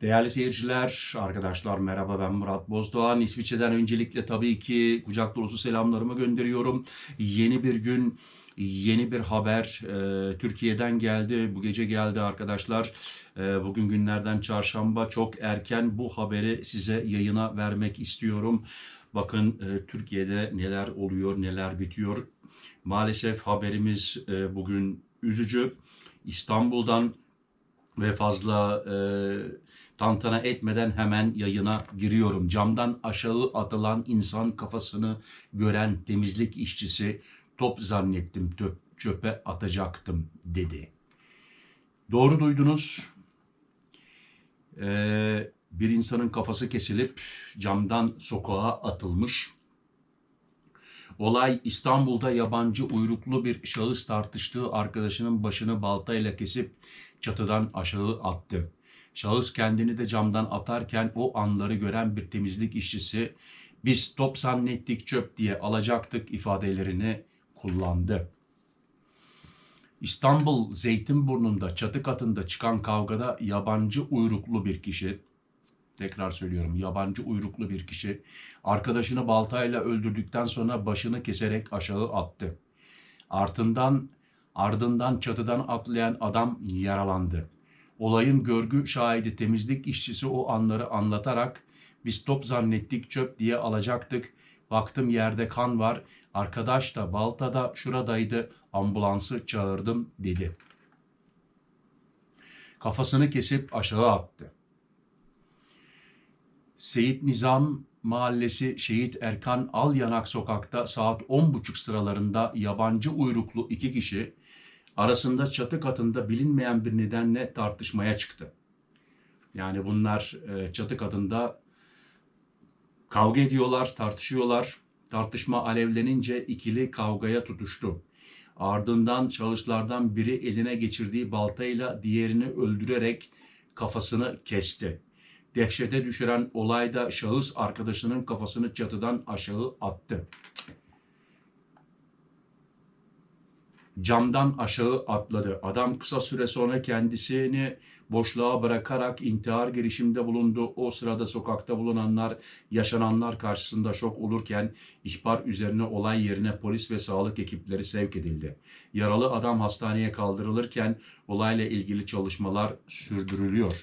Değerli seyirciler, arkadaşlar merhaba ben Murat Bozdoğan. İsviçre'den öncelikle tabii ki kucak dolusu selamlarımı gönderiyorum. Yeni bir gün, yeni bir haber e, Türkiye'den geldi. Bu gece geldi arkadaşlar. E, bugün günlerden çarşamba çok erken bu haberi size yayına vermek istiyorum. Bakın e, Türkiye'de neler oluyor, neler bitiyor. Maalesef haberimiz e, bugün üzücü. İstanbul'dan ve fazla e, tantana etmeden hemen yayına giriyorum. Camdan aşağı atılan insan kafasını gören temizlik işçisi top zannettim töp, çöpe atacaktım dedi. Doğru duydunuz. Ee, bir insanın kafası kesilip camdan sokağa atılmış. Olay İstanbul'da yabancı uyruklu bir şahıs tartıştığı arkadaşının başını baltayla kesip çatıdan aşağı attı. Şahıs kendini de camdan atarken o anları gören bir temizlik işçisi biz top zannettik çöp diye alacaktık ifadelerini kullandı. İstanbul Zeytinburnu'nda çatı katında çıkan kavgada yabancı uyruklu bir kişi tekrar söylüyorum yabancı uyruklu bir kişi arkadaşını baltayla öldürdükten sonra başını keserek aşağı attı. Ardından ardından çatıdan atlayan adam yaralandı. Olayın görgü şahidi temizlik işçisi o anları anlatarak biz top zannettik çöp diye alacaktık. Baktım yerde kan var. Arkadaş da baltada şuradaydı. Ambulansı çağırdım dedi. Kafasını kesip aşağı attı. Seyit Nizam Mahallesi Şehit Erkan Alyanak sokakta saat 10.30 sıralarında yabancı uyruklu iki kişi arasında çatı katında bilinmeyen bir nedenle tartışmaya çıktı. Yani bunlar e, çatı katında kavga ediyorlar, tartışıyorlar. Tartışma alevlenince ikili kavgaya tutuştu. Ardından şahıslardan biri eline geçirdiği baltayla diğerini öldürerek kafasını kesti. Dehşete düşüren olayda şahıs arkadaşının kafasını çatıdan aşağı attı. Camdan aşağı atladı. Adam kısa süre sonra kendisini boşluğa bırakarak intihar girişiminde bulundu. O sırada sokakta bulunanlar yaşananlar karşısında şok olurken ihbar üzerine olay yerine polis ve sağlık ekipleri sevk edildi. Yaralı adam hastaneye kaldırılırken olayla ilgili çalışmalar sürdürülüyor.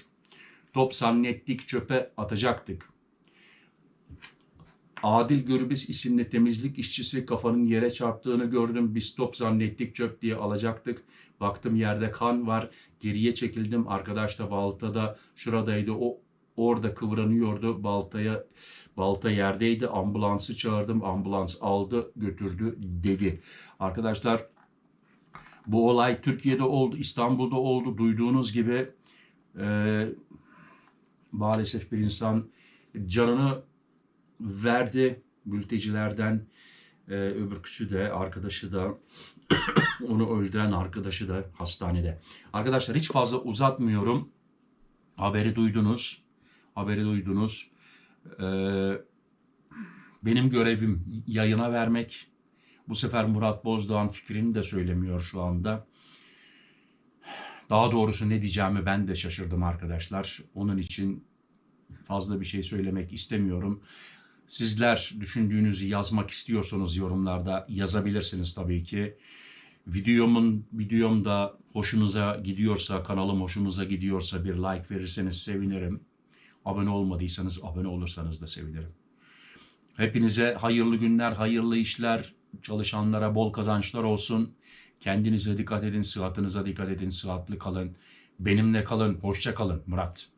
Top zannettik çöpe atacaktık. Adil Gürbüz isimli temizlik işçisi kafanın yere çarptığını gördüm. Biz top zannettik çöp diye alacaktık. Baktım yerde kan var. Geriye çekildim. Arkadaş da baltada şuradaydı. O orada kıvranıyordu. Baltaya balta yerdeydi. Ambulansı çağırdım. Ambulans aldı götürdü dedi. Arkadaşlar bu olay Türkiye'de oldu. İstanbul'da oldu. Duyduğunuz gibi e, maalesef bir insan canını verdi mültecilerden e, öbürküsü de arkadaşı da onu öldüren arkadaşı da hastanede. Arkadaşlar hiç fazla uzatmıyorum. Haberi duydunuz. Haberi duydunuz. Ee, benim görevim yayına vermek. Bu sefer Murat Bozdoğan fikrini de söylemiyor şu anda. Daha doğrusu ne diyeceğimi ben de şaşırdım arkadaşlar. Onun için fazla bir şey söylemek istemiyorum. Sizler düşündüğünüzü yazmak istiyorsanız yorumlarda yazabilirsiniz tabii ki. Videomun videomda hoşunuza gidiyorsa, kanalım hoşunuza gidiyorsa bir like verirseniz sevinirim. Abone olmadıysanız abone olursanız da sevinirim. Hepinize hayırlı günler, hayırlı işler, çalışanlara bol kazançlar olsun. Kendinize dikkat edin, sıhhatinize dikkat edin, sıhhatli kalın. Benimle kalın, hoşça kalın Murat.